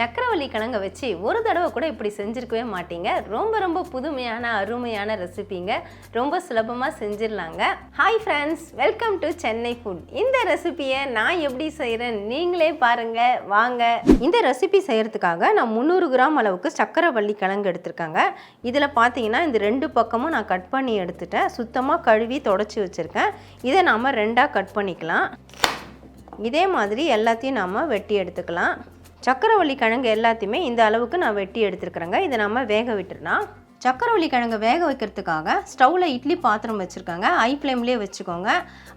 சக்கரவள்ளி கிழங்க வச்சு ஒரு தடவை கூட இப்படி செஞ்சுருக்கவே மாட்டீங்க. ரொம்ப ரொம்ப புதுமையான அருமையான ரெசிபிங்க. ரொம்ப சுலபமாக செஞ்சிடலாங்க. Hi friends welcome to Chennai food இந்த ரெசிபியை நான் எப்படி செய்கிறேன் நீங்களே பாருங்க. வாங்க. இந்த ரெசிபி செய்கிறதுக்காக நான் முந்நூறு கிராம் அளவுக்கு சக்கரவள்ளி கிழங்கு எடுத்திருக்காங்க. இதில் பார்த்தீங்கன்னா இந்த ரெண்டு பக்கமும் நான் கட் பண்ணி எடுத்துட்டேன். சுத்தமாக கழுவி தொடச்சி வச்சுருக்கேன். இதை நாம் ரெண்டாக கட் பண்ணிக்கலாம். இதே மாதிரி எல்லாத்தையும் நாம் வெட்டி எடுத்துக்கலாம். சக்கரவள்ளி கிழங்கு எல்லாத்தையுமே இந்த அளவுக்கு நான் வெட்டி எடுத்துருக்குறேங்க. இதை நம்ம வேக விட்டுறலாம் சக்கரவள்ளி கிழங்கு வேக வைக்கிறதுக்காக ஸ்டவ்வில் இட்லி பாத்திரம் வச்சுருக்காங்க. ஐ ஃப்ளேம்லேயே வச்சுக்கோங்க.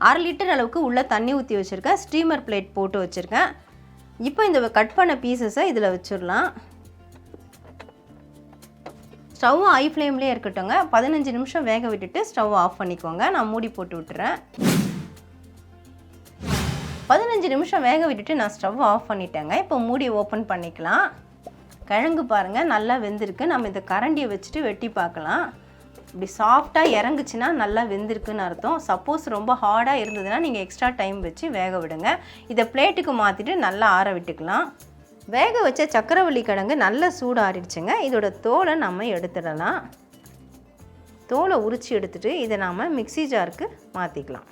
அரை லிட்டர் அளவுக்கு உள்ளே தண்ணி ஊற்றி வச்சுருக்கேன். ஸ்டீமர் பிளேட் போட்டு வச்சுருக்கேன். இப்போ இந்த கட் பண்ண பீசஸை இதில் வச்சிடலாம். ஸ்டவ் ஐ ஃப்ளேம்லேயே இருக்கட்டுங்க பதினஞ்சு நிமிஷம் வேக விட்டுட்டு ஸ்டவ் ஆஃப் பண்ணிக்கோங்க. நான் மூடி போட்டு விட்டுறேன். பதினஞ்சு நிமிஷம் வேக விட்டுட்டு நான் ஸ்டவ் ஆஃப் பண்ணிட்டேங்க. இப்போ மூடி ஓப்பன் பண்ணிக்கலாம். கிழங்கு பாருங்கள் நல்லா வெந்திருக்கு. நம்ம இந்த கரண்டியை வச்சுட்டு வெட்டி பார்க்கலாம். இப்படி சாஃப்டாக இறங்குச்சுன்னா நல்லா வெந்திருக்குன்னு அர்த்தம். சப்போஸ் ரொம்ப ஹார்டாக இருந்ததுன்னா நீங்கள் எக்ஸ்ட்ரா டைம் வச்சு வேக விடுங்க. இதை பிளேட்டுக்கு மாற்றிட்டு நல்லா ஆற விட்டுக்கலாம். வேக வச்ச சக்கரவள்ளி கிழங்கு நல்லா சூடாறிடுச்சுங்க. இதோட தோலை நம்ம எடுத்துடலாம். தோலை உரித்து எடுத்துகிட்டு இதை நாம் மிக்ஸி ஜாருக்கு மாற்றிக்கலாம்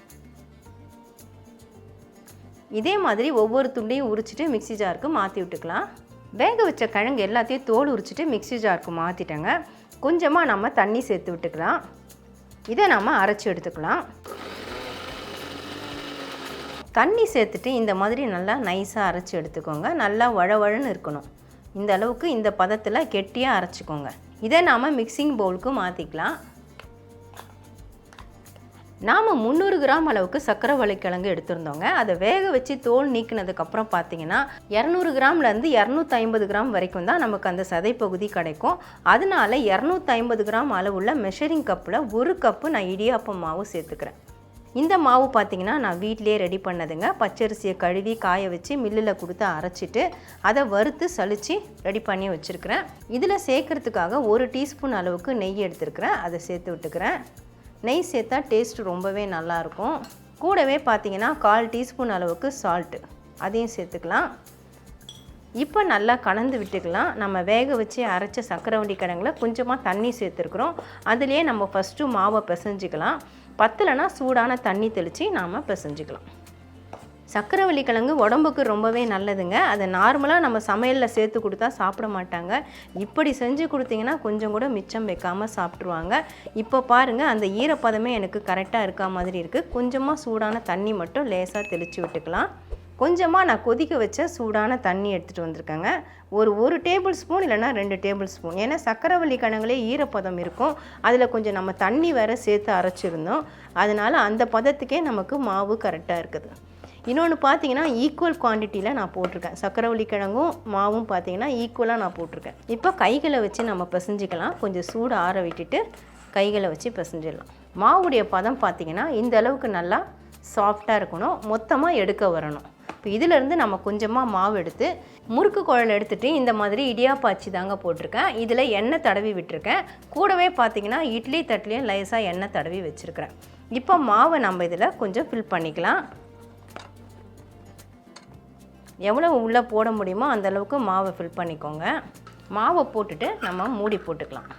இதே மாதிரி ஒவ்வொரு துண்டையும் உரிச்சிட்டு மிக்ஸி ஜாருக்கு மாற்றி விட்டுக்கலாம். வேக வச்ச கிழங்கு எல்லாத்தையும் தோல் உரிச்சிட்டு மிக்ஸி ஜாருக்கு மாற்றிட்டேங்க கொஞ்சமாக நம்ம தண்ணி சேர்த்து விட்டுக்கலாம். இதை நம்ம அரைச்சி எடுத்துக்கலாம். தண்ணி சேர்த்துட்டு இந்த மாதிரி நல்லா நைஸாக அரைச்சி எடுத்துக்கோங்க. நல்லா வழவழன்னு இருக்கணும். இந்த அளவுக்கு இந்த பதத்தில் கெட்டியாக அரைச்சிக்கோங்க. இதை நாம் மிக்சிங் பவுலுக்கு மாற்றிக்கலாம் நாம் முந்நூறு கிராம் அளவுக்கு சக்கரை கிழங்கு எடுத்திருந்தோங்க. அதை வேக வச்சு தோல் நீக்கினதுக்கப்புறம் பார்த்தீங்கன்னா இரநூறு கிராம்லேருந்து இரநூத்தி ஐம்பது கிராம் வரைக்கும் தான் நமக்கு அந்த சதைப்பகுதி கிடைக்கும். அதனால இரநூத்தி ஐம்பது கிராம் அளவுள்ள மெஷரிங் கப்பில் ஒரு கப்பு நான் இடியாப்பம் மாவு சேர்த்துக்கிறேன். இந்த மாவு பார்த்தீங்கன்னா நான் வீட்டிலே ரெடி பண்ணதுங்க. பச்சரிசியை கழுவி காய வச்சு மில்லில் கொடுத்து அரைச்சிட்டு அதை வறுத்து சலித்து ரெடி பண்ணி வச்சுருக்கிறேன். இதில் சேர்க்கறதுக்காக ஒரு டீஸ்பூன் அளவுக்கு நெய் எடுத்துருக்கிறேன். அதை சேர்த்து விட்டுக்கிறேன். நெய் சேர்த்தா டேஸ்ட் ரொம்பவே நல்லாயிருக்கும். கூடவே பார்த்தீங்கன்னா கால் டீஸ்பூன் அளவுக்கு சால்ட்டு அதையும் சேர்த்துக்கலாம். இப்போ நல்லா கலந்து விட்டுக்கலாம். நம்ம வேக வச்சு அரைச்ச சக்கரவண்டி கிழங்குல கொஞ்சமாக தண்ணி சேர்த்துருக்குறோம். அதுலேயே நம்ம ஃபஸ்ட்டு மாவை பிசைஞ்சிக்கலாம். பத்தலைனா சூடான தண்ணி தெளித்து நாம் பிசைஞ்சிக்கலாம். சக்கரவள்ளி கிழங்கு உடம்புக்கு ரொம்பவே நல்லதுங்க. அதை நார்மலாக நம்ம சமையலில் சேர்த்து கொடுத்தா சாப்பிட மாட்டாங்க. இப்படி செஞ்சு கொடுத்தீங்கன்னா கொஞ்சம் கூட மிச்சம் வைக்காமல் சாப்பிட்ருவாங்க இப்போ பாருங்கள் அந்த ஈரப்பதமே எனக்கு கரெக்டாக இருக்கா மாதிரி இருக்குது கொஞ்சமாக சூடான தண்ணி மட்டும் லேசாக தெளித்து விட்டுக்கலாம். கொஞ்சமாக நான் கொதிக்க வச்ச சூடான தண்ணி எடுத்துகிட்டு வந்திருக்கேங்க. ஒரு ஒரு டேபிள் ஸ்பூன் இல்லைனா ரெண்டு டேபிள் ஸ்பூன். ஏன்னா சக்கரவள்ளி கிழங்குலே ஈரப்பதம் இருக்கும். அதில் கொஞ்சம் நம்ம தண்ணி வேறு சேர்த்து அரைச்சிருந்தோம். அதனால் அந்த பதத்துக்கே நமக்கு மாவு கரெக்டாக இருக்குது. இன்னொன்று பார்த்தீங்கன்னா ஈக்குவல் குவான்டிட்டியில் நான் போட்டிருக்கேன். சக்கரவள்ளி கிழங்கும் மாவும் பார்த்தீங்கன்னா ஈக்குவலாக நான் போட்டிருக்கேன். இப்போ கைகளை வச்சு நம்ம பிசைஞ்சிக்கலாம். கொஞ்சம் சூடு ஆற விட்டுட்டு கைகளை வச்சு பிசைஞ்சிடலாம். மாவுடைய பதம் பார்த்தீங்கன்னா இந்த அளவுக்கு நல்லா சாஃப்டாக இருக்கணும். மொத்தமாக எடுக்க வரணும். இப்போ இதிலேருந்து நம்ம கொஞ்சமாக மாவு எடுத்து முறுக்கு குழல் எடுத்துகிட்டு இந்த மாதிரி இடியாப்பாச்சி தாங்க போட்டிருக்கேன். இதில் எண்ணெய் தடவி விட்டுருக்கேன். கூடவே பார்த்தீங்கன்னா இட்லி தட்டிலையும் லேசாக எண்ணெய் தடவி வச்சுருக்கிறேன். இப்போ மாவை நம்ம இதில் கொஞ்சம் ஃபில் பண்ணிக்கலாம். எவ்வளோ உள்ளே போட முடியுமோ அந்தளவுக்கு மாவை ஃபில் பண்ணிக்கோங்க. மாவை போட்டுட்டு நம்ம மூடி போட்டுக்கலாம்.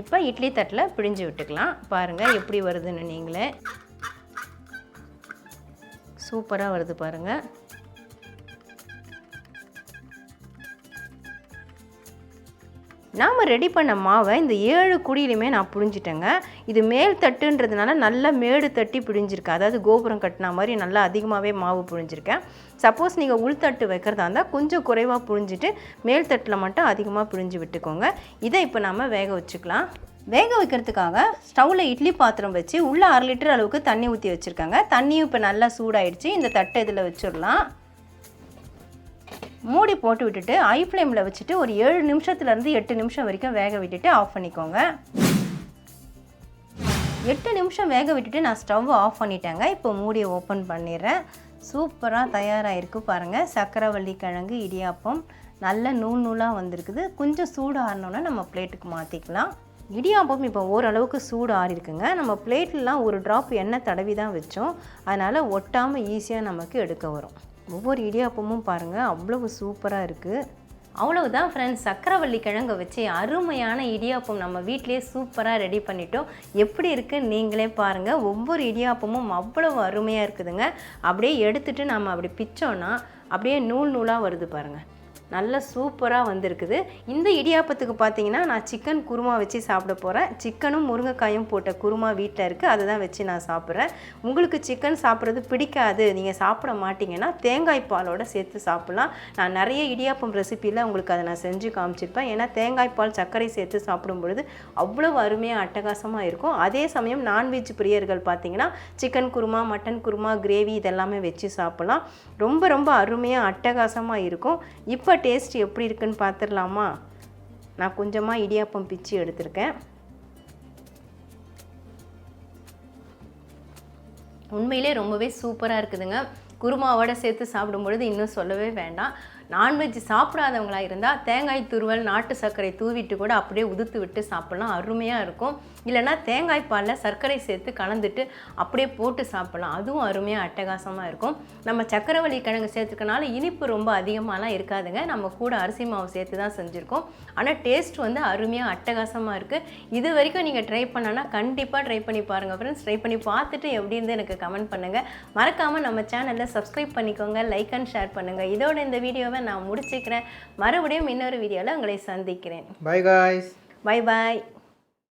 இப்போ இட்லி தட்டில் பிழிஞ்சு விட்டுக்கலாம். பாருங்கள் எப்படி வருதுன்னு நீங்களே. சூப்பராக வருது பாருங்கள் நாம் ரெடி பண்ண மாவை இந்த ஏழு குடியிலுமே நான் புழிஞ்சிட்டேங்க. இது மேல் தட்டுன்றதுனால நல்லா மேடு தட்டி பிழிஞ்சிருக்கு. அதாவது கோபுரம் கட்டின மாதிரி நல்லா அதிகமாகவே மாவு புழிஞ்சிருக்கேன். சப்போஸ் நீங்கள் உள்தட்டு வைக்கிறதா இருந்தால் கொஞ்சம் குறைவாக புழிஞ்சிட்டு மேல் தட்டில் மட்டும் அதிகமாக பிழிஞ்சு விட்டுக்கோங்க. இதை இப்போ நம்ம வேக வச்சுக்கலாம். வேக வைக்கிறதுக்காக ஸ்டவ்வில் இட்லி பாத்திரம் வச்சு உள்ளே அரை லிட்டர் அளவுக்கு தண்ணி ஊற்றி வச்சுருக்காங்க. தண்ணியும் இப்போ நல்லா சூடாயிடுச்சு. இந்த தட்டை இதில் வச்சிடலாம். மூடி போட்டு விட்டுட்டு ஐ ஃப்ளேமில் வச்சுட்டு ஒரு ஏழு நிமிஷத்துலேருந்து எட்டு நிமிஷம் வரைக்கும் வேக விட்டுட்டு ஆஃப் பண்ணிக்கோங்க. எட்டு நிமிஷம் வேக விட்டுட்டு நான் ஸ்டவ் ஆஃப் பண்ணிட்டேங்க. இப்போ மூடியை ஓப்பன் பண்ணிடுறேன். சூப்பராக தயாராகிருக்கு பாருங்கள் சக்கரவள்ளி கிழங்கு இடியாப்பம். நல்ல நூல் நூலாக வந்திருக்குது. கொஞ்சம் சூடு ஆறினோன்னா நம்ம பிளேட்டுக்கு மாற்றிக்கலாம் இடியாப்பம் இப்போ ஓரளவுக்கு சூடு ஆறிருக்குங்க. நம்ம பிளேட்லலாம் ஒரு ட்ராப் எண்ணெய் தடவி தான் வச்சோம். அதனால் ஒட்டாமல் ஈஸியாக நமக்கு எடுக்க வரும். ஒவ்வொரு இடியாப்பமும் பாருங்கள் அவ்வளவு சூப்பராக இருக்குது அவ்வளவுதான் ஃப்ரெண்ட்ஸ் சக்கரவள்ளி கிழங்கு வச்சு அருமையான இடியாப்பம் நம்ம வீட்டிலேயே சூப்பராக ரெடி பண்ணிட்டோம். எப்படி இருக்குது நீங்களே பாருங்கள் ஒவ்வொரு இடியாப்பமும் அவ்வளவு அருமையாக இருக்குதுங்க. அப்படியே எடுத்துட்டு நம்ம அப்படி பிச்சோன்னா அப்படியே நூல் நூலாக வருது பாருங்கள் நல்ல சூப்பராக வந்திருக்குது. இந்த இடியாப்பத்துக்கு பார்த்தீங்கன்னா நான் சிக்கன் குருமா வச்சு சாப்பிட போகிறேன் சிக்கனும் முருங்கைக்காயும் போட்ட குருமா வீட்டில் இருக்குது அதை தான் வச்சு நான் சாப்பிட்றேன். உங்களுக்கு சிக்கன் சாப்பிட்றது பிடிக்காது. நீங்கள் சாப்பிட மாட்டிங்கன்னா தேங்காய் பாலோடு சேர்த்து சாப்பிட்லாம். நான் நிறைய இடியாப்பம் ரெசிப்பியில் உங்களுக்கு அதை நான் செஞ்சு காமிச்சிருப்பேன். ஏன்னா தேங்காய் பால் சர்க்கரை சேர்த்து சாப்பிடும் பொழுது அவ்வளோ அருமையாக அட்டகாசமாக இருக்கும். அதே சமயம் நான்வெஜ் பிரியர்கள் பார்த்தீங்கன்னா chicken korma mutton korma gravy இதெல்லாமே வச்சு சாப்பிட்லாம். ரொம்ப ரொம்ப அருமையாக அட்டகாசமாக இருக்கும். இப்போ டேஸ்ட் எப்படி இருக்குன்னு பார்த்துடலாமா? நான் கொஞ்சமாக இடியாப்பம் பிச்சு எடுத்திருக்கேன். உண்மையிலே ரொம்பவே சூப்பராக இருக்குதுங்க. குருமாவோட சேர்த்து சாப்பிடும்பொழுது இன்னும் சொல்லவே வேண்டாம். நான்வெஜ் சாப்பிடாதவங்களா இருந்தால் தேங்காய் துருவல் நாட்டு சர்க்கரை தூவிட்டு கூட அப்படியே உதுத்து விட்டு சாப்பிட்லாம். அருமையாக இருக்கும். இல்லைன்னா தேங்காய் பாலில் சர்க்கரை சேர்த்து கலந்துட்டு அப்படியே போட்டு சாப்பிட்லாம். அதுவும் அருமையாக அட்டகாசமாக இருக்கும். நம்ம சக்கரவள்ளி கிழங்கு சேர்த்துக்கனால இனிப்பு ரொம்ப அதிகமாகலாம் இருக்காதுங்க. நம்ம கூட அரிசி மாவு சேர்த்து தான் செஞ்சுருக்கோம். ஆனால் டேஸ்ட் வந்து அருமையாக அட்டகாசமாக இருக்குது இது வரைக்கும் நீங்கள் ட்ரை பண்ணனா கண்டிப்பாக ட்ரை பண்ணி பாருங்கள் ஃப்ரெண்ட்ஸ் ட்ரை பண்ணி பார்த்துட்டு எப்படி இருந்து எனக்கு கமெண்ட் பண்ணுங்கள் மறக்காமல் நம்ம சேனலில் சப்ஸ்கிரைப் பண்ணிக்கோங்க. லைக் அண்ட் ஷேர் பண்ணுங்கள் இதோட இந்த வீடியோவை நான் முடிச்சுக்கிறேன். மறுபடியும் இன்னொரு வீடியோவில் உங்களை சந்திக்கிறேன். Bye guys. Bye bye